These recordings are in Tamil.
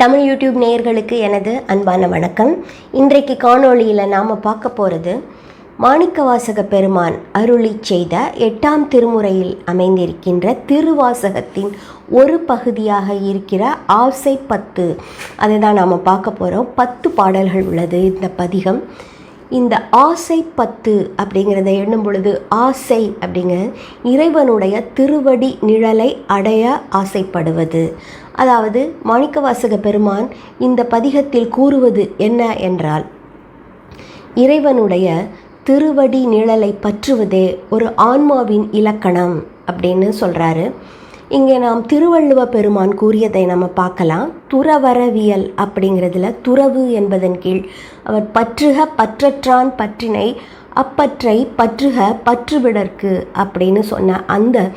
தமிழ் யூடியூப் நேயர்களுக்கு எனது அன்பான வணக்கம். இன்றைக்கு காணொளியில் நாம் பார்க்க போகிறது மாணிக்கவாசக பெருமான் அருளி செய்த எட்டாம் திருமுறையில் அமைந்திருக்கின்ற திருவாசகத்தின் ஒரு பகுதியாக இருக்கிற ஆசை பத்து அதை தான் நாம் பார்க்க போகிறோம் பத்து பாடல்கள் உள்ளது இந்த பதிகம். இந்த ஆசை பத்து அப்படிங்கிறத எண்ணும் பொழுது ஆசை அப்படிங்க இறைவனுடைய திருவடி நிழலை அடைய ஆசைப்படுவது. அதாவது மாணிக்கவாசக பெருமான் இந்த பதிகத்தில் கூறுவது என்ன என்றால் இறைவனுடைய திருவடி நிழலை பற்றுவதே ஒரு ஆன்மாவின் இலக்கணம் அப்படின்னு சொல்கிறாரு இங்கே நாம் திருவள்ளுவ பெருமான் கூறியதை நம்ம பார்க்கலாம். துறவரவியல் அப்படிங்கிறதுல துறவு என்பதன் கீழ் அவர் பற்றுக பற்றற்றான் பற்றினை அப்பற்றை பற்றுக பற்றுவிடற்கு அப்படின்னு சொன்ன அந்த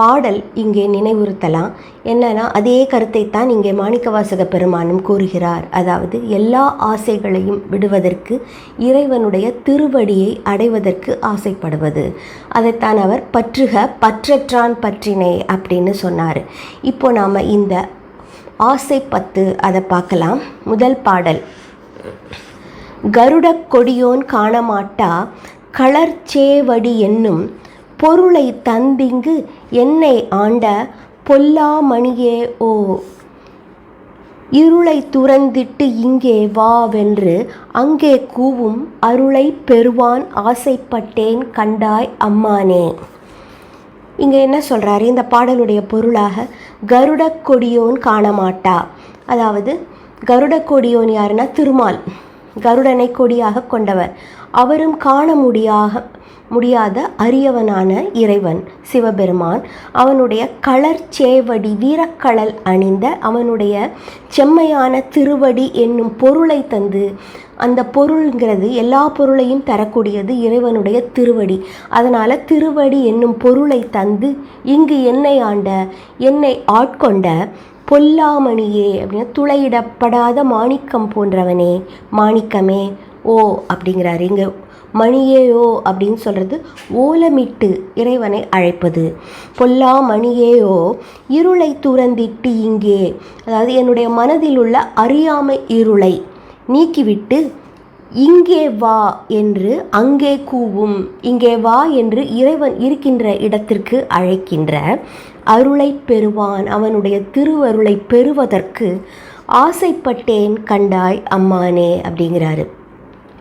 பாடல் இங்கே நினைவுறுத்தலாம். என்னன்னா அதே கருத்தை தான் இங்கே மாணிக்கவாசக பெருமானும் கூறுகிறார். அதாவது எல்லா ஆசைகளையும் விடுவதற்கு இறைவனுடைய திருவடியை அடைவதற்கு ஆசைப்படுவது. அதைத்தான் அவர் பற்றுக பற்றற்றான் பற்றினே அப்படின்னு சொன்னார். இப்போ நாம் இந்த ஆசை பத்து அதை பார்க்கலாம். முதல் பாடல். கருடக் கொடியோன் காணமாட்டா களர்ச்சேவடி என்னும் பொருளை தந்திங்கு என்னை ஆண்ட பொல்லாமணியே ஓ. இருளை துறந்திட்டு இங்கே வாவென்று அங்கே கூவும் அருளை பெறுவான் ஆசைப்பட்டேன் கண்டாய் அம்மானே. இங்கே என்ன சொல்கிறாரு இந்த பாடலுடைய பொருளாக கருட கொடியோன் காணமாட்டா. அதாவது கருட கொடியோன் யாருன்னா திருமால். கருடனை கொடியாக கொண்டவர். அவரும் காண முடியாக முடியாத அரியவனான இறைவன் சிவபெருமான். அவனுடைய களர் சேவடி வீரக்கழல் அணிந்த அவனுடைய செம்மையான திருவடி என்னும் பொருளை தந்து அந்த பொருள்ங்கிறது எல்லா பொருளையும் தரக்கூடியது இறைவனுடைய திருவடி. அதனால் திருவடி என்னும் பொருளை தந்து இங்கு என்னை ஆண்ட என்னை ஆட்கொண்ட பொல்லாமணியே அப்படின்னு துளையிடப்படாத மாணிக்கம் போன்றவனே மாணிக்கமே ஓ அப்படிங்கிறாரு. இங்கே மணியேயோ அப்படின்னு சொல்கிறது ஓலமிட்டு இறைவனை அழைப்பது. பொல்லா மணியேயோ இருளை துறந்திட்டு இங்கே. அதாவது என்னுடைய மனதில் உள்ள அறியாமை இருளை நீக்கிவிட்டு இங்கே வா என்று அங்கே கூவும். இங்கே வா என்று இறைவன் இருக்கின்ற இடத்திற்கு அழைக்கின்ற அருளை பெறுவான். அவனுடைய திருவருளை பெறுவதற்கு ஆசைப்பட்டேன் கண்டாய் அம்மானே அப்படிங்கிறாரு.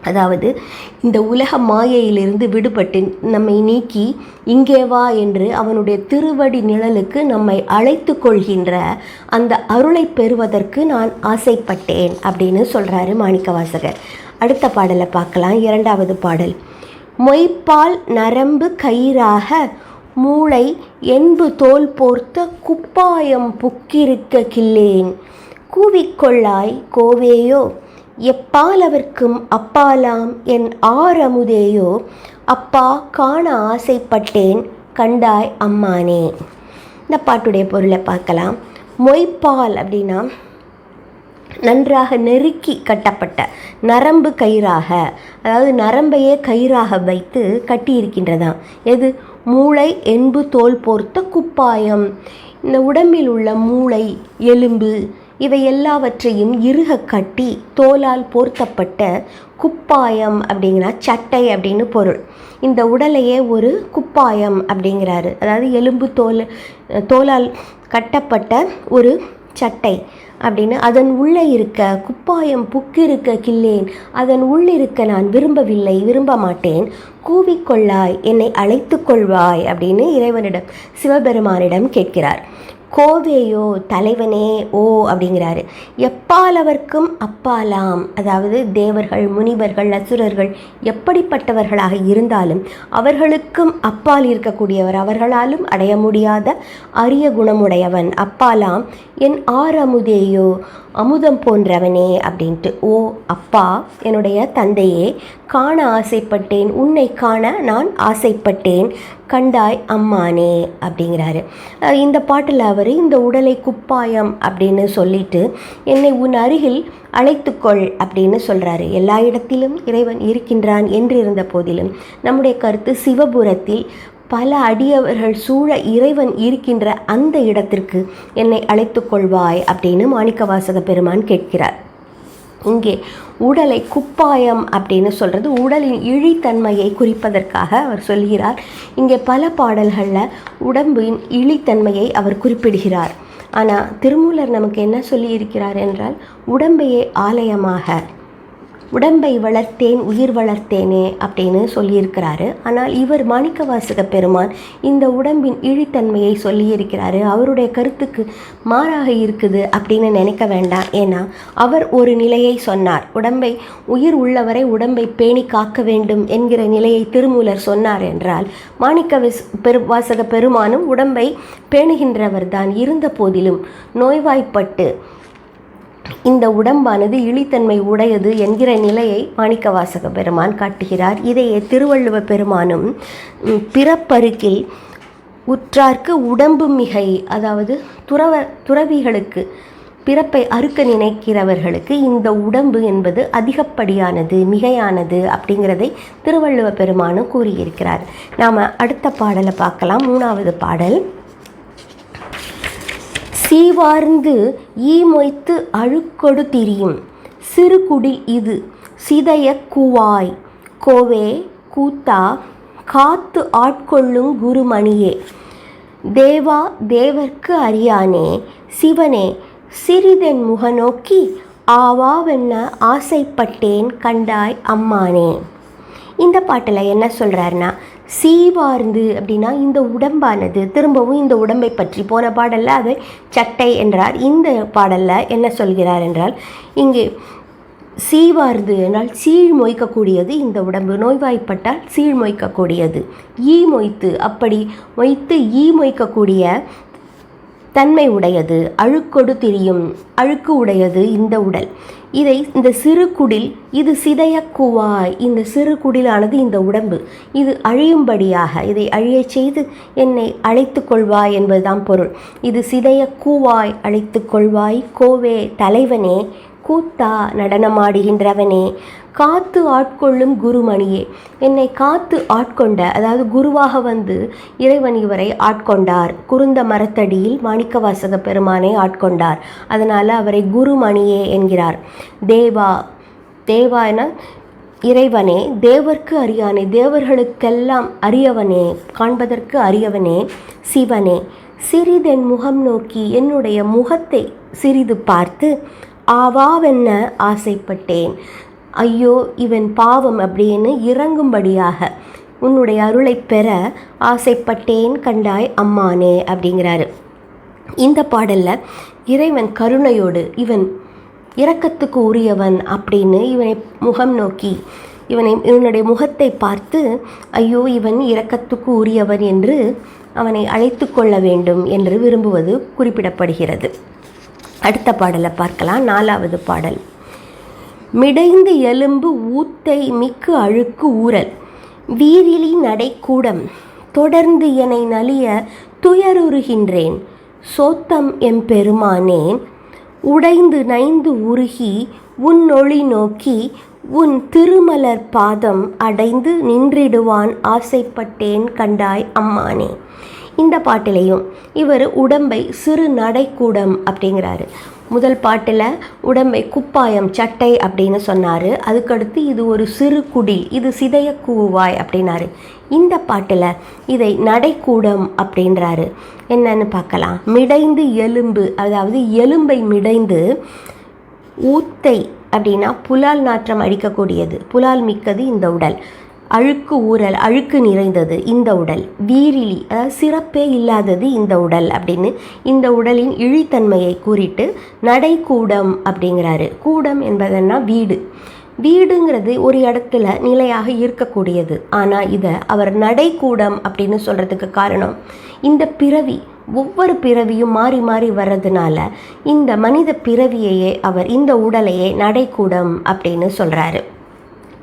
அதாவது இந்த உலக மாயையிலிருந்து விடுபட்டு நம்மை நீக்கி இங்கே வா என்று அவனுடைய திருவடி நிழலுக்கு நம்மை அழைத்து கொள்கின்ற அந்த அருளை பெறுவதற்கு நான் ஆசைப்பட்டேன் அப்படின்னு சொல்கிறாரு மாணிக்கவாசகர். அடுத்த பாடலை பார்க்கலாம். இரண்டாவது பாடல். மொய்ப்பால் நரம்பு கயிறாக மூளை என்பு தோல் போர்த்த குப்பாயம் புக்கிருக்க கில்லேன் கூவிக்கொள்ளாய் கோவேயோ எப்பாலவர்க்கும் அப்பாலாம் என் ஆரமுதேயோ? அப்பா காண ஆசைப்பட்டேன் கண்டாய் அம்மானே. இந்த பாட்டுடைய பொருளை பார்க்கலாம். மொய்ப்பால் அப்படின்னா நன்றாக நெருக்கி கட்டப்பட்ட நரம்பு கயிறாக அதாவது நரம்பையே கயிறாக வைத்து கட்டியிருக்கின்றதாம் எது? மூளை என்பு தோல் போர்த்த குப்பாயம். இந்த உடம்பில் உள்ள மூளை எலும்பு இவை எல்லாவற்றையும் இறுக கட்டி தோலால் போர்த்தப்பட்ட குப்பாயம் அப்படிங்கிற சட்டை அப்படின்னு பொருள். இந்த உடலையே ஒரு குப்பாயம் அப்படிங்கிறாரு. அதாவது எலும்பு தோல் தோலால் கட்டப்பட்ட ஒரு சட்டை அப்படின்னு. அதன் உள்ளே இருக்க குப்பாயம் புக்கிருக்க கில்லேன் அதன் உள்ளிருக்க நான் விரும்பவில்லை விரும்ப மாட்டேன். கூவிக்கொள்ளாய் என்னை அழைத்து கொள்வாய் அப்படின்னு இறைவனிடம் சிவபெருமானிடம் கேட்கிறார். கோவேயோ தலைவனே ஓ அப்படிங்கிறாரு. எப்பாலவர்க்கும் அப்பாலாம் அதாவது தேவர்கள் முனிவர்கள் அசுரர்கள் எப்படிப்பட்டவர்களாக இருந்தாலும் அவர்களுக்கும் அப்பால் இருக்கக்கூடியவர் அவர்களாலும் அடைய முடியாத அரிய குணமுடையவன் அப்பாலாம் என் ஆரமுதேயோ அமுதம் போன்றவனே அப்படின்ட்டு ஓ அப்பா என்னுடைய தந்தையே காண ஆசைப்பட்டேன் உன்னை காண நான் ஆசைப்பட்டேன் கண்டாய் அம்மானே அப்படிங்கிறாரு. இந்த பாட்டில் அவர் இந்த உடலை குப்பாயம் அப்படின்னு சொல்லிட்டு என்னை உன் அருகில் அழைத்துக்கொள் அப்படின்னு சொல்கிறாரு எல்லா இடத்திலும் இறைவன் இருக்கின்றான் என்றிருந்த போதிலும் நம்முடைய கருத்து சிவபுரத்தில் பல அடியவர்கள் சூழ இறைவன் இருக்கின்ற அந்த இடத்திற்கு என்னை அழைத்து கொள்வாய் அப்படின்னு மாணிக்கவாசக பெருமான் கேட்கிறார். இங்கே உடலை குப்பாயம் அப்படின்னு சொல்கிறது உடலின் இழித்தன்மையை குறிப்பதற்காக அவர் சொல்கிறார். இங்கே பல பாடல்களில் உடம்பின் இழித்தன்மையை அவர் குறிப்பிடுகிறார். ஆனால் திருமூலர் நமக்கு என்ன சொல்லியிருக்கிறார் என்றால் உடம்பையே ஆலயமாக உடம்பை வளர்த்தேன் உயிர் வளர்த்தேனே அப்படின்னு சொல்லியிருக்கிறாரு. ஆனால் இவர் மாணிக்கவாசக பெருமான் இந்த உடம்பின் இழித்தன்மையை சொல்லியிருக்கிறாரு. அவருடைய கருத்துக்கு மாறாக இருக்குது அப்படின்னு நினைக்க வேண்டாம். ஏன்னா அவர் ஒரு நிலையை சொன்னார். உடம்பை உயிர் உள்ளவரை உடம்பை பேணி காக்க வேண்டும் என்கிற நிலையை திருமூலர் சொன்னார் என்றால் மாணிக்க பெரு வாசக பெருமானும் உடம்பை பேணுகின்றவர் தான் இருந்த போதிலும் நோய்வாய்ப்பட்டு இந்த உடம்பானது இழித்தன்மை உடையது என்கிற நிலையை மாணிக்கவாசக பெருமான் காட்டுகிறார். இதையே திருவள்ளுவ பெருமானும் பிறப்பருக்கில் உற்றார்க்கு உடம்பு மிகை அதாவது துறவ துறவிகளுக்கு பிறப்பை அறுக்க நினைக்கிறவர்களுக்கு இந்த உடம்பு என்பது அதிகப்படியானது மிகையானது அப்படிங்கிறதை திருவள்ளுவ பெருமானும் கூறியிருக்கிறார். நாம் அடுத்த பாடலை பார்க்கலாம். மூணாவது பாடல். சீவார்ந்து ஈ மொய்த்து அழுக்கொடு திரியும். சிறுகுடில் இது சிதைய கூவாய். கோவே கூத்தா காத்து ஆட்கொள்ளும் குருமணியே. தேவா தேவர்க்கு அறியானே. சிவனே சிறிதென் முகநோக்கி ஆவாவென்ன ஆசைப்பட்டேன் கண்டாய் அம்மானே. இந்த பாட்டில் என்ன சொல்கிறாருன்னா சீவார்ந்து அப்படின்னா இந்த உடம்பானது. திரும்பவும் இந்த உடம்பை பற்றி போன பாடலில் அதை சட்டை என்றார். இந்த பாடலில் என்ன சொல்கிறார் என்றால் இங்கே சீவார்ந்து என்றால் சீழ் மொய்க்கக்கூடியது இந்த உடம்பு. நோய்வாய்ப்பட்டால் சீழ் மொய்க்கக்கூடியது. ஈ மொய்த்து அப்படி மொய்த்து ஈ மொய்க்கக்கூடிய தன்மை உடையது அழுக்கொடு திரியும் அழுக்கு உடையது இந்த உடல். இதை இந்த சிறு குடில் இது சிதைய கூவாய் இந்த சிறு குடிலானது இந்த உடம்பு. இது அழியும்படியாக இதை அழியச் செய்து என்னை அழைத்து கொள்வாய் என்பதுதான் பொருள். இது சிதைய கூவாய் அழைத்து கொள்வாய். கோவே தலைவனே கூத்தா நடனமாடுகின்றவனே காத்து ஆட்கொள்ளும் குருமணியே. என்னை காத்து ஆட்கொண்ட அதாவது குருவாக வந்து இறைவன் இவரை ஆட்கொண்டார். குருந்த மரத்தடியில் மாணிக்கவாசக பெருமானை ஆட்கொண்டார். அதனால் அவரை குருமணியே என்கிறார். தேவா தேவா என இறைவனே தேவர்க்கு அறியானே தேவர்களுக்கெல்லாம் அரியவனே காண்பதற்கு அரியவனே சிவனே. சிறிதென் முகம் நோக்கி என்னுடைய முகத்தை சிறிது பார்த்து ஆவாவென்ன ஆசைப்பட்டேன்? ஐயோ இவன் பாவம் அப்படின்னு இறங்கும்படியாக உன்னுடைய அருளை பெற ஆசைப்பட்டேன் கண்டாய் அம்மானே அப்படிங்கிறாரு. இந்த பாடலில் இறைவன் கருணையோடு இவன் இரக்கத்துக்கு உரியவன் அப்படின்னு இவனை முகம் நோக்கி இவனை இவனுடைய முகத்தை பார்த்து ஐயோ இவன் இரக்கத்துக்கு உரியவன் என்று அவனை அழைத்து கொள்ள வேண்டும் என்று விரும்புவது குறிப்பிடப்படுகிறது. அடுத்த பாடலை பார்க்கலாம். நாலாவது பாடல். மிடைந்து எலும்பு ஊத்தை மிக்கு அழுக்கு ஊறல். வீரிலி நடைக்கூடம். தொடர்ந்து என்னை நலிய துயருறுகின்றேன். சோத்தம் எம் பெருமானே உடைந்து நைந்து உருகி உன் ஒளி நோக்கி உன் திருமலர் பாதம் அடைந்து நின்றிடுவான் ஆசைப்பட்டேன் கண்டாய் அம்மானே. இந்த பாட்டிலையும். இவர் உடம்பை சிறு நடைக்கூடம் அப்படிங்கிறாரு. முதல் பாட்டில் உடம்பை குப்பாயம் சட்டை அப்படின்னு சொன்னார். அதுக்கடுத்து இது ஒரு சிறு குடி இது சிதைய கூவாய் அப்படின்னாரு. இந்த பாட்டில் இதை நடைக்கூடம் அப்படின்றாரு. என்னன்னு பார்க்கலாம். மிடைந்து எலும்பு அதாவது எலும்பை மிடைந்து ஊத்தை அப்படின்னா புலால் நாற்றம் அடிக்கக்கூடியது. புலால் மிக்கது இந்த உடல். அழுக்கு ஊறல் அழுக்கு நிறைந்தது இந்த உடல். வீரிலி அதாவது சிறப்பே இல்லாதது இந்த உடல் அப்படின்னு இந்த உடலின் இழித்தன்மையை கூறிட்டு நடைக்கூடம் அப்படிங்கிறாரு. கூடம் என்பதென்னா வீடு. வீடுங்கிறது ஒரு இடத்துல நிலையாக இருக்கக்கூடியது. ஆனால் இதை அவர் நடைக்கூடம் அப்படின்னு சொல்கிறதுக்கு காரணம் இந்த பிறவி. ஒவ்வொரு பிறவியும் மாறி மாறி வர்றதுனால இந்த மனித பிறவியையே அவர் இந்த உடலையே நடைக்கூடம் அப்படின்னு சொல்கிறாரு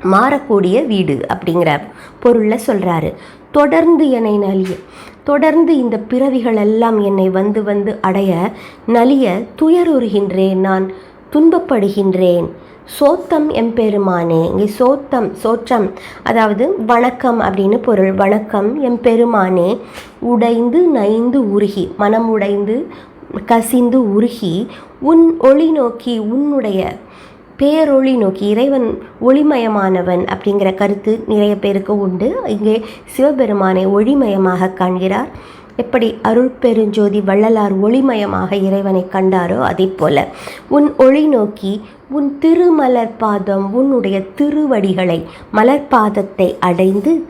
மாறக்கூடிய வீடு அப்படிங்கிற பொருளில் சொல்கிறாரு தொடர்ந்து என்னை நலிய. தொடர்ந்து இந்த பிறவிகள் எல்லாம் என்னை வந்து வந்து அடைய நலிய துயருறுகின்றேன் நான். துன்பப்படுகின்றேன். சோத்தம் எம்பெருமானே இங்கே சோத்தம் சோற்றம் அதாவது வணக்கம் அப்படின்னு பொருள். வணக்கம் எம்பெருமானே உடைந்து நைந்து உருகி மனம் உடைந்து கசிந்து உருகி உன் ஒளி நோக்கி உன்னுடைய பேரொளி நோக்கி இறைவன் ஒளிமயமானவன் அப்படிங்கிற கருத்து நிறைய பேருக்கு உண்டு. இங்கே சிவபெருமானை ஒளிமயமாக காண்கிறார். எப்படி அருள் பெருஞ்சோதி வள்ளலார் ஒளிமயமாக இறைவனை கண்டாரோ அதே போல உன் ஒளி நோக்கி உன் திருமலர் பாதம் உன்னுடைய திருவடிகளை மலர்பாதத்தை அடைந்து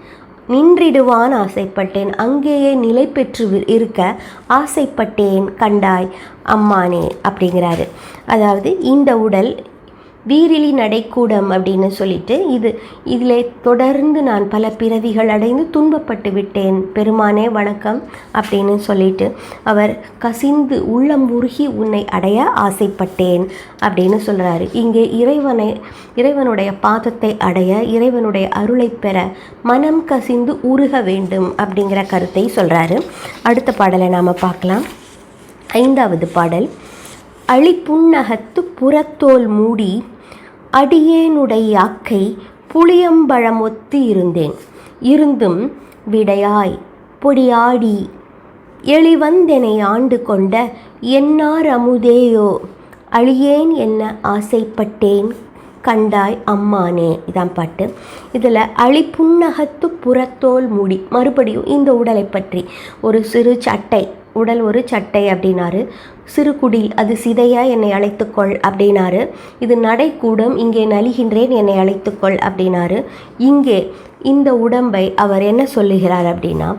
நின்றிடுவான் ஆசைப்பட்டேன். அங்கேயே நிலை பெற்று வி- இருக்க ஆசைப்பட்டேன் கண்டாய் அம்மானே அப்படிங்கிறாரு. அதாவது இந்த உடல் வீரிலி நடைக்கூடம் அப்படின்னு சொல்லிட்டு இது இதில் தொடர்ந்து நான் பல பிறவிகள் அடைந்து துன்பப்பட்டு விட்டேன். பெருமானே வணக்கம் அப்படின்னு சொல்லிட்டு அவர் கசிந்து உள்ளம் உருகி உன்னை அடைய ஆசைப்பட்டேன் அப்படின்னு சொல்கிறாரு இங்கே இறைவனை இறைவனுடைய பாதத்தை அடைய இறைவனுடைய அருளை பெற மனம் கசிந்து உருக வேண்டும் அப்படிங்கிற கருத்தை சொல்கிறாரு அடுத்த பாடலை நாம் பார்க்கலாம். ஐந்தாவது பாடல். அழிப்புண்ணகத்து புறத்தோல் மூடி அடியேனுடைய அக்கை புளியம்பழம் ஒத்து இருந்தேன். இருந்தும் விடையாய் பொடியாடி எளிவந்தெனை ஆண்டு கொண்ட என்னார் அமுதேயோ? அழியேன் என்ன ஆசைப்பட்டேன்? கண்டாய் அம்மானே இதான் பாட்டு. இதில் அழிப்புண்ணகத்து புறத்தோல் மூடி மறுபடியும் இந்த உடலை பற்றி ஒரு சிறு சட்டை உடல் ஒரு சட்டை அப்படின்னாரு. சிறுகுடி அது சிதையா என்னை அழைத்துக்கொள் அப்படின்னாரு. இது நடைக்கூடம் இங்கே நலிகின்றேன் என்னை அழைத்துக்கொள் அப்படின்னாரு. இங்கே இந்த உடம்பை அவர் என்ன சொல்லுகிறார் அப்படின்னா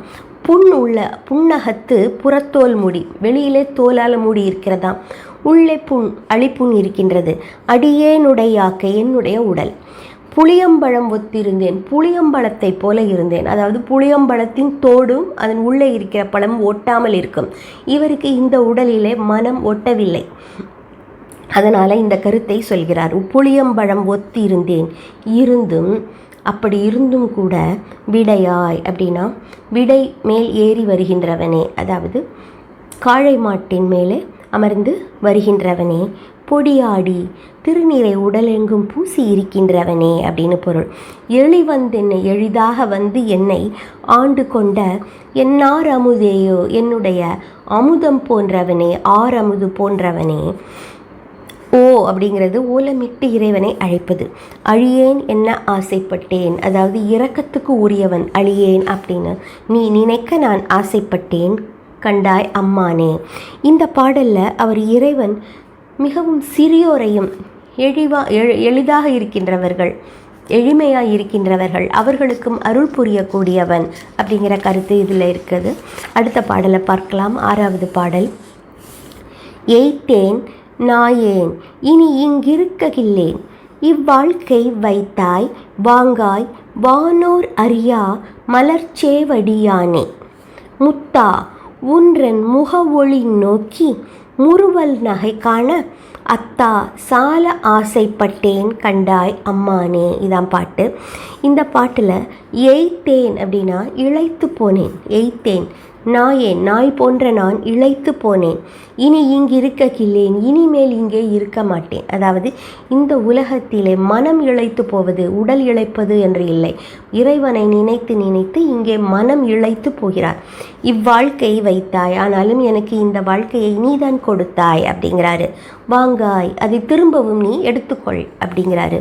புண் உள்ள புண்ணகத்து புறத்தோல் முடி வெளியிலே தோலால் மூடி இருக்கிறதாம். உள்ளே புண் அழிப்புண் இருக்கின்றது. அடியேனுடையாக்க என்னுடைய உடல். புளியம்பழம் ஒத்திருந்தேன். புளியம்பழத்தை போல இருந்தேன். அதாவது புளியம்பழத்தின் தோடும் அதன் உள்ளே இருக்கிற பழம் ஒட்டாமல் இருக்கும். இவருக்கு இந்த உடலிலே மனம் ஒட்டவில்லை. அதனால் இந்த கருத்தை சொல்கிறார். புளியம்பழம் ஒத்தி இருந்தேன் இருந்தும் அப்படி இருந்தும் கூட விடையாய் அப்படின்னா விடை மேல் ஏறி வருகின்றவனே. அதாவது காழை மாட்டின் மேலே அமர்ந்து வருகின்றவனே. பொடியாடி திருநீரை உடலெங்கும் பூசி இருக்கின்றவனே அப்படின்னு பொருள். எளி வந்தென்னை எளிதாக வந்து என்னை ஆண்டு கொண்ட என்னார் அமுதேயோ என்னுடைய அமுதம் போன்றவனே ஆர் அமுது போன்றவனே. ஓ அப்படிங்கிறது ஓலமிட்டு இறைவனை அழைப்பது. அழியேன் என்ன ஆசைப்பட்டேன் அதாவது இரக்கத்துக்கு உரியவன் அழியேன் அப்படின்னு. நீ நினைக்க நான் ஆசைப்பட்டேன் கண்டாய் அம்மானே. இந்த பாடலில் அவர் இறைவன் மிகவும் சிறியோரையும் எழிவா எளிதாக இருக்கின்றவர்கள் எளிமையாக இருக்கின்றவர்கள் அவர்களுக்கும் அருள் புரியக்கூடியவன் அப்படிங்கிற கருத்து இதில் இருக்குது. அடுத்த பாடலை பார்க்கலாம். ஆறாவது பாடல். எய்த்தேன் நாயேன் இனி இங்கிருக்ககில்லேன். இவ்வாழ்க்கை வைத்தாய் வாங்காய் வானோர் அறியா மலர்ச்சேவடியானே முத்தா உன்றன் முக ஒளி நோக்கி முறுவல் நகை காண அத்தா சால ஆசைப்பட்டேன் கண்டாய் அம்மானே. இதான் பாட்டு. இந்த பாட்டில் எய்த்தேன் அப்படின்னா இழைத்து போனேன் எய்த்தேன். நாயே நாய் போன்ற நான் இழைத்து போனேன். இனி இங்கிருக்க இருக்ககில்லேன் இனிமேல் இங்கே இருக்க மாட்டேன். அதாவது இந்த உலகத்திலே மனம் இழைத்து போவது உடல் இழைப்பது என்று இல்லை. இறைவனை நினைத்து நினைத்து இங்கே மனம் இழைத்து போகிறார். இவ்வாழ்க்கை வைத்தாய் ஆனாலும் எனக்கு இந்த வாழ்க்கையை நீதான் கொடுத்தாய் அப்படிங்கிறாரு. வாங்காய் அதை திரும்பவும் நீ எடுத்துக்கொள் அப்படிங்கிறாரு.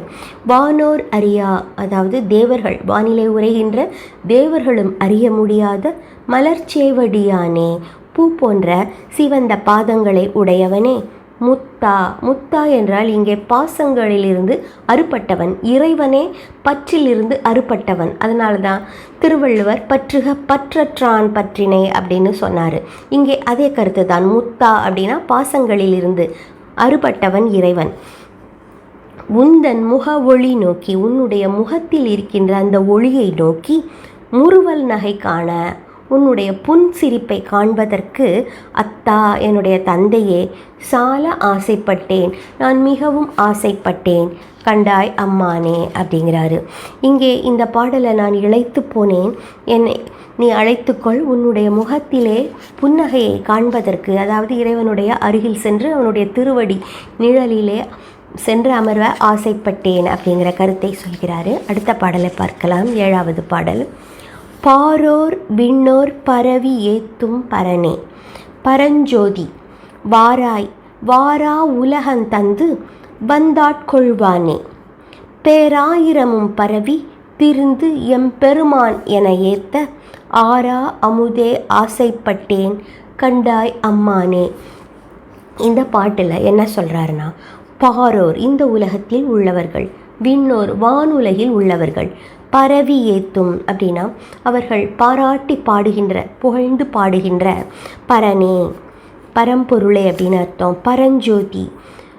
வானோர் அறியா அதாவது தேவர்கள் வானிலை உரைகின்ற தேவர்களும் அறிய முடியாத மலர்ச்சேவடியானே பூ போன்ற சிவந்த பாதங்களை உடையவனே. முத்தா முத்தா என்றால் இங்கே பாசங்களிலிருந்து அறுபட்டவன் இறைவனே பற்றிலிருந்து அறுபட்டவன். அதனால தான் திருவள்ளுவர் பற்றுக பற்றற்றான் பற்றினை அப்படின்னு சொன்னார். இங்கே அதே கருத்து தான் முத்தா அப்படின்னா பாசங்களிலிருந்து அறுபட்டவன் இறைவன். உந்தன் முக ஒளி நோக்கி உன்னுடைய முகத்தில் இருக்கின்ற அந்த ஒளியை நோக்கி முறுவல் நகை காண உன்னுடைய புன் சிரிப்பை காண்பதற்கு அத்தா என்னுடைய தந்தையே சால ஆசைப்பட்டேன். நான் மிகவும் ஆசைப்பட்டேன். கண்டாய் அம்மானே அப்படிங்கிறாரு. இங்கே இந்த பாடலை நான் இழைத்து போனேன். என்னை நீ அழைத்துக்கொள். உன்னுடைய முகத்திலே புன்னகையை காண்பதற்கு அதாவது இறைவனுடைய அருகில் சென்று அவனுடைய திருவடி நிழலிலே சென்று அமர்வ ஆசைப்பட்டேன் அப்படிங்கிற கருத்தை சொல்கிறாரு. அடுத்த பாடலை பார்க்கலாம். ஏழாவது பாடல். பாரோர் விண்ணோர் பரவி ஏத்தும் பரனே. பரஞ்சோதி வாராய் வாரா உலகந்தந்து வந்தாட்கொள்வானே பேராயிரமும் பரவி திருந்து எம்பெருமான் என ஏத்த ஆரா அமுதே ஆசைப்பட்டேன் கண்டாய் அம்மானே. இந்த பாட்டில் என்ன சொல்கிறாருன்னா பாரோர் இந்த உலகத்தில் உள்ளவர்கள் விண்ணோர் வானுலகில் உள்ளவர்கள் பரவி ஏத்தும் அப்படின்னா அவர்கள் பாராட்டி பாடுகின்ற புகழ்ந்து பாடுகின்ற பரனே பரம்பொருளே அப்படின்னு அர்த்தம். பரஞ்சோதி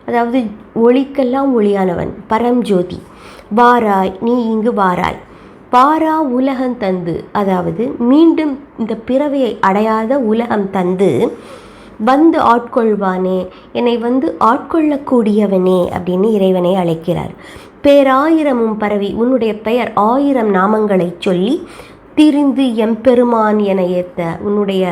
அதாவது ஒளிக்கெல்லாம் ஒளியானவன் பரம்ஜோதி வாராய் நீ இங்கு வாராய். வாரா உலகம் தந்து அதாவது மீண்டும் இந்த பிறவியை அடையாத உலகம் தந்து வந்து ஆட்கொள்வானே என்னை வந்து ஆட்கொள்ளக்கூடியவனே அப்படின்னு இறைவனை அழைக்கிறார். பேராயிரமும் பரவி உன்னுடைய பெயர் ஆயிரம் நாமங்களை சொல்லி திரிந்து எம்பெருமான் என ஏத்த உன்னுடைய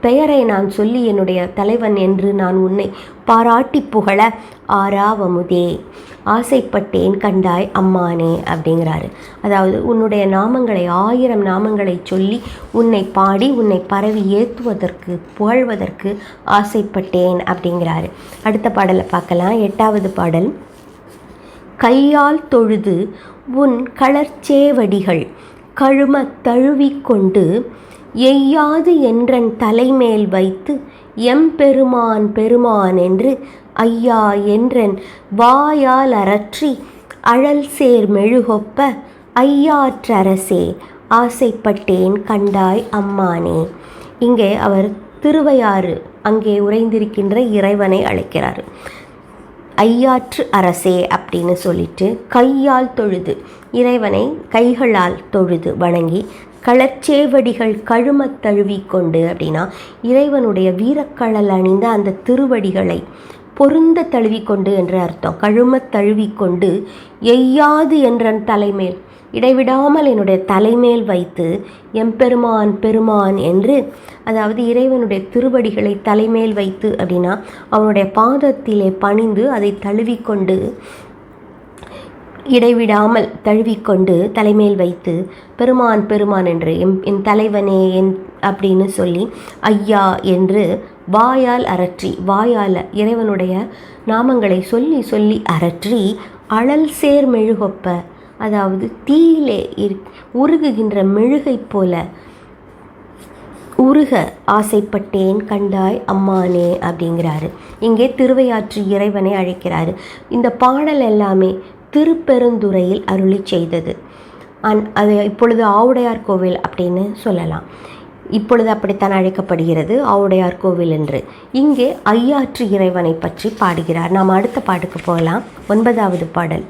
பெயரை நான் சொல்லி என்னுடைய தலைவன் என்று நான் உன்னை பாராட்டி புகழ ஆறாவமுதே. ஆசைப்பட்டேன் கண்டாய் அம்மானே அப்படிங்கிறாரு. அதாவது உன்னுடைய நாமங்களை ஆயிரம் நாமங்களை சொல்லி உன்னை பாடி உன்னை பரவி ஏற்றுவதற்கு புகழ்வதற்கு ஆசைப்பட்டேன் அப்படிங்கிறாரு. அடுத்த பாடலை பார்க்கலாம். எட்டாவது பாடல். கையால் தொழுது உன் களர்ச்சேவடிகள் கழுமத் தழுவிக்கொண்டு எய்யாது என்றன் தலைமேல் வைத்து எம்பெருமான் பெருமான் என்று ஐயா என்றன் வாயால் அரற்றி அழல் சேர் மெழுகொப்ப ஐயாற்றரசே ஆசைப்பட்டேன் கண்டாய் அம்மானே. இங்கே அவர் திருவையாறு அங்கே உறைந்திருக்கின்ற இறைவனை அழைக்கிறார். ஐயாற்று அரசே அப்படின்னு சொல்லிட்டு கையால் தொழுது. இறைவனை கைகளால் தொழுது வணங்கி களச்சேவடிகள் கழுமத் தழுவி கொண்டு அப்படின்னா இறைவனுடைய வீரக்கழல் அணிந்த அந்த திருவடிகளை பொருந்த தழுவிக்கொண்டு என்று அர்த்தம். கழுமத் தழுவிக்கொண்டு எய்யாது என்றன் தலைமேல். இடைவிடாமல் என்னுடைய தலைமேல் வைத்து எம்பெருமான் பெருமான் என்று அதாவது இறைவனுடைய திருவடிகளை தலைமேல் வைத்து அப்படின்னா அவனுடைய பாதத்திலே பணிந்து அதை தழுவிக்கொண்டு இடைவிடாமல் தழுவிக்கொண்டு தலைமேல் வைத்து பெருமான் பெருமான் என்று எம் என் தலைவனே என் அப்படின்னு சொல்லி ஐயா என்று வாயால் அரற்றி வாயால் இறைவனுடைய நாமங்களை சொல்லி சொல்லி அரற்றி அழல் சேர் மெழுகொப்ப அதாவது தீயிலே இரு உருகுகின்ற மெழுகைப் போல உருக ஆசைப்பட்டேன் கண்டாய் அம்மானே அப்படிங்கிறாரு. இங்கே திருவையாற்று இறைவனை அழைக்கிறாரு. இந்த பாடல் எல்லாமே திருப்பெருந்துறையில் அருளி செய்தது. அன் அது இப்பொழுது ஆவுடையார் கோவில் அப்படின்னு சொல்லலாம். இப்பொழுது அப்படித்தான் அழைக்கப்படுகிறது ஆவுடையார் கோவில் என்று. இங்கே ஐயாற்று இறைவனை பற்றி பாடுகிறார். நாம் அடுத்த பாட்டுக்கு போகலாம். ஒன்பதாவது பாடல்.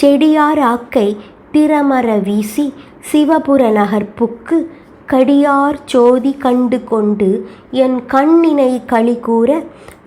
செடியார் ஆக்கை திறமர வீசி சிவபுர நகர்ப்புக்கு கடியார் சோதி கண்டு கொண்டு என் கண்ணினை களி கூற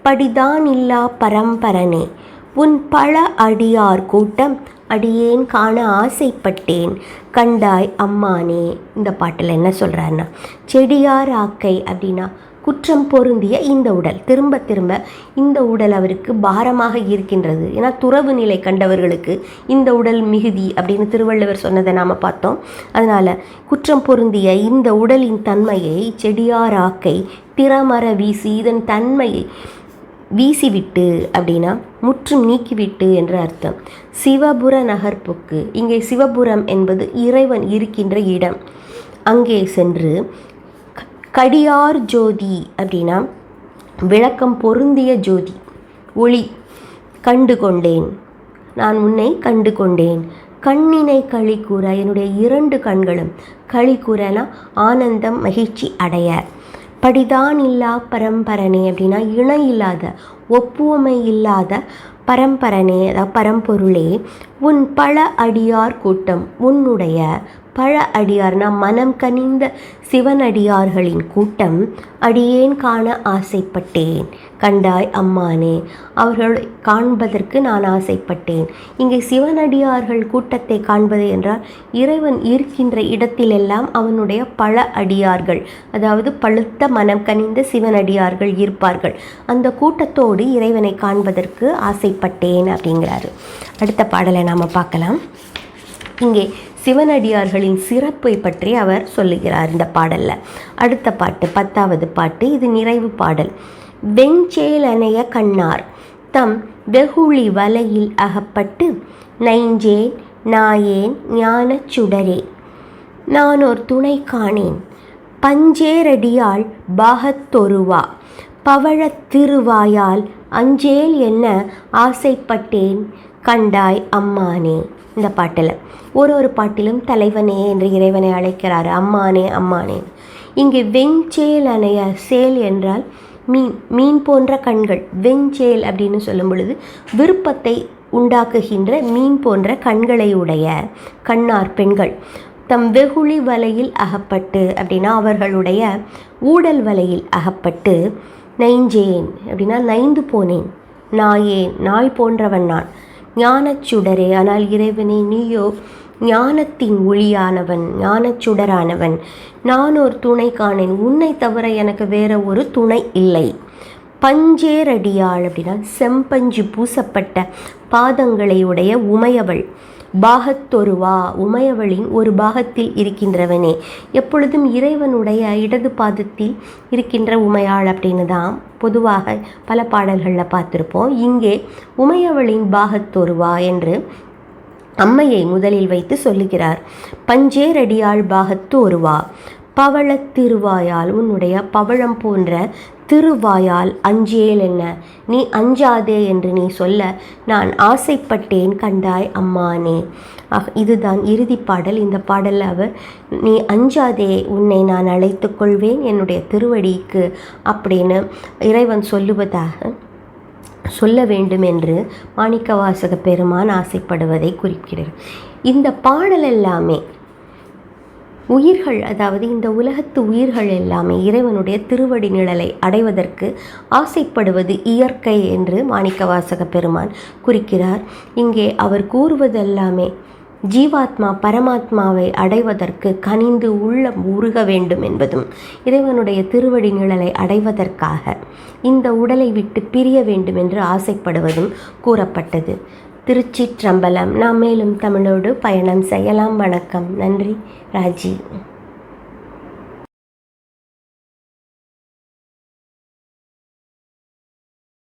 படிதான் இல்லா பரம்பரனே. உன் பல அடியார் கூட்டம் அடியேன் காண ஆசைப்பட்டேன். கண்டாய் அம்மானே. இந்த பாட்டில் என்ன சொல்கிறாருன்னா செடியார் ஆக்கை அப்படின்னா குற்றம் பொருந்திய இந்த உடல் திரும்ப திரும்ப இந்த உடல் அவருக்கு பாரமாக இருக்கின்றது. ஏன்னா துறவு நிலை கண்டவர்களுக்கு இந்த உடல் மிகுதி அப்படின்னு திருவள்ளுவர் சொன்னதை நாம் பார்த்தோம். அதனால் குற்றம் பொருந்திய இந்த உடலின் தன்மையை செடியாராக்கை திறமர வீசி இதன் தன்மையை வீசிவிட்டு அப்படின்னா முற்றும் நீக்கிவிட்டு என்ற அர்த்தம். சிவபுர நகர்ப்புக்கு இங்கே சிவபுரம் என்பது இறைவன் இருக்கின்ற இடம். அங்கே சென்று கடியார் ஜோதி அப்படின்னா விளக்கம் பொருந்திய ஜோதி. ஒளி கண்டு கொண்டேன். நான் உன்னை கண்டு கொண்டேன். கண்ணினை களி கூற என்னுடைய இரண்டு கண்களும் களி கூறனா ஆனந்தம் மகிழ்ச்சி அடைய. படிதான் இல்லா பரம்பரனே அப்படின்னா இணை இல்லாத ஒப்புவமை இல்லாத பரம்பரனே அதாவது பரம்பொருளே. உன் பல அடியார் கூட்டம் உன்னுடைய பழ அடியார்னா மனம் கனிந்த சிவனடியார்களின் கூட்டம். அடியேன் காண ஆசைப்பட்டேன். கண்டாய் அம்மானே அவர்களை காண்பதற்கு நான் ஆசைப்பட்டேன். இங்கே சிவனடியார்கள் கூட்டத்தை காண்பது என்றால் இறைவன் இருக்கின்ற இடத்திலெல்லாம் அவனுடைய பழ அடியார்கள் அதாவது பழுத்த மனம் கனிந்த சிவனடியார்கள் இருப்பார்கள். அந்த கூட்டத்தோடு இறைவனை காண்பதற்கு ஆசைப்பட்டேன் அப்படிங்கிறாரு. அடுத்த பாடலை நாம் பார்க்கலாம். இங்கே சிவனடியார்களின் சிறப்பை பற்றி அவர் சொல்லுகிறார் இந்த பாடலில். அடுத்த பாட்டு பத்தாவது பாட்டு இது நிறைவு பாடல். வெஞ்சேலனைய கண்ணார் தம் வெகுளி வலையில் அகப்பட்டு நைஞ்சேன் நாயேன் ஞானச் சுடரே நானோர் துணை காணேன். பஞ்சேரடியால் பாகத்தொருவா பவழத் திருவாயால் அஞ்சேல் என்ன ஆசைப்பட்டேன் கண்டாய் அம்மானே. இந்த பாட்டில். ஒரு ஒரு பாட்டிலும் தலைவனே என்று இறைவனை அழைக்கிறார். அம்மானே அம்மானே. இங்கே வெஞ்சேல் அணைய சேல் என்றால் மீன் மீன் போன்ற கண்கள். வெஞ்சேல் அப்படின்னு சொல்லும் பொழுது விருப்பத்தை உண்டாக்குகின்ற மீன் போன்ற கண்களை உடைய கண்ணார் பெண்கள். தம் வெகுளி வலையில் அகப்பட்டு அப்படின்னா அவர்களுடைய ஊடல் வலையில் அகப்பட்டு நைஞ்சேன் அப்படின்னா நைந்து போனேன் நாயேன் நாய் போன்றவன் நான். ஞானச்சுடரே ஆனால் இறைவனே நீயோ ஞானத்தின் ஒளியானவன் ஞானச்சுடரானவன். நான் ஒரு துணை காணேன் உன்னை தவிர எனக்கு வேற ஒரு துணை இல்லை. பஞ்சேரடியாள் அப்படின்னா செம்பஞ்சு பூசப்பட்ட பாதங்களை உடைய உமையவள். பாகத்தொருவா உமையவளின் ஒரு பாகத்தில் இருக்கின்றவனே. எப்பொழுதும் இறைவனுடைய இடது பாதத்தில் இருக்கின்ற உமையாள் அப்படின்னு தான் பொதுவாக பல பாடல்களில் பார்த்துருப்போம். இங்கே உமையவளின் பாகத்தொருவா என்று அம்மையை முதலில் வைத்து சொல்லுகிறார். பஞ்சேரடியாள் பாகத்து ஒருவா பவளத் திருவாயால் உன்னுடைய பவழம் போன்ற திருவாயால் அஞ்சேல் என்ன? நீ அஞ்சாதே என்று நீ சொல்ல நான் ஆசைப்பட்டேன் கண்டாய் அம்மானே. ஆக இதுதான் இறுதி பாடல். இந்த பாடலில் அவர் நீ அஞ்சாதே உன்னை நான் அழைத்து கொள்வேன் என்னுடைய திருவடிக்கு அப்படின்னு இறைவன் சொல்லுவதாக சொல்ல வேண்டும் என்று மாணிக்கவாசக பெருமான் ஆசைப்படுவதை குறிக்கிறார் இந்த பாடல் எல்லாமே உயிர்கள் அதாவது இந்த உலகத்து உயிர்கள் எல்லாமே இறைவனுடைய திருவடி நிழலை அடைவதற்கு ஆசைப்படுவது இயற்கை என்று மாணிக்கவாசக பெருமான் குறிக்கிறார். இங்கே அவர் கூறுவதெல்லாமே ஜீவாத்மா பரமாத்மாவை அடைவதற்கு கனிந்து உள்ளம் உருக வேண்டும் என்பதும் இறைவனுடைய திருவடி நிழலை அடைவதற்காக இந்த உடலை விட்டு பிரிய வேண்டும் என்று ஆசைப்படுவதும் கூறப்பட்டது. திருச்சிற்றம்பலம். நாம் மேலும் தமிழோடு பயணம் செய்யலாம். வணக்கம். நன்றி. ராஜி.